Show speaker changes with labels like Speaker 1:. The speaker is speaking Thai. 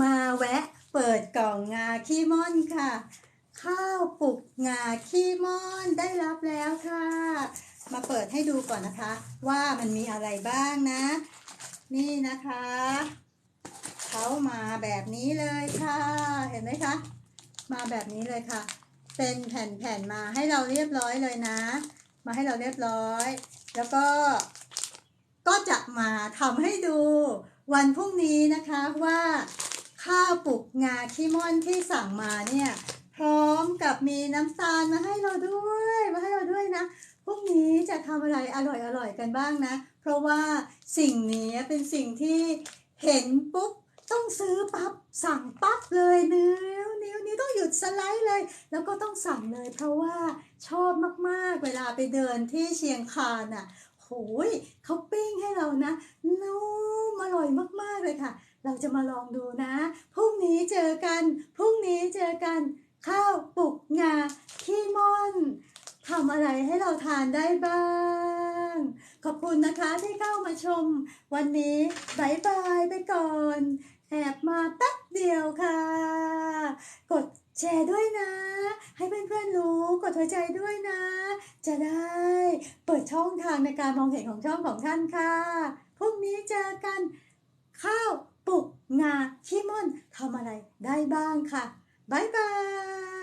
Speaker 1: มาแวะเปิดกล่องงาขี้ม่อนค่ะ ข้าวปลุกงาขี้ม่อนได้รับแล้วค่ะ มาเปิดให้ดูก่อนนะคะ ว่ามันมีอะไรบ้างนะ นี่นะคะเขามาแบบนี้เลยค่ะ เห็นไหมคะ มาแบบนี้เลยค่ะ เป็นแผ่นๆมาให้เราเรียบร้อยเลยนะ มาให้เราเรียบร้อย แล้วก็ ก็จะมาทำให้ดูวันพรุ่งนี้นะคะว่าุกงาขี้ม่อนที่สั่งมาเนี่ยพร้อมกับมีน้ำตาลมาให้เราด้วยมาให้เราด้วยนะพรุ่งนี้จะทำอะไรอร่อยอร่อยๆกันบ้างนะ เพราะว่าสิ่งนี้เป็นสิ่งที่เห็นปุ๊บต้องซื้อปั๊บสั่งปั๊บเลยนิ้วนิ้วนิ้วต้องหยุดสไลด์เลย แล้วก็ต้องสั่งเลย เพราะว่าชอบมากๆเวลาไปเดินที่เชียงคานอะโหยเขาปิ้งให้เรานะนุ่มอร่อยมากๆเลยค่ะ เราจะมาลองดูนะ พรุ่งนี้เจอกัน พรุ่งนี้เจอกัน ข้าวปลุกงาขี้ม่อนทำอะไรให้เราทานได้บ้าง ขอบคุณนะคะที่เข้ามาชม วันนี้บายบายไปก่อน แอบมาแป๊บเดียวค่ะ กดแชร์ด้วยนะ ให้เพื่อนๆรู้กดหัวใจด้วยนะ จะได้เปิดช่องทางในการมองเห็นของช่องของท่านค่ะ พรุ่งนี้เจอกันข้าว ปลุกงาขี้ม่อนทำอะไรได้บ้างค่ะ บ๊ายบาย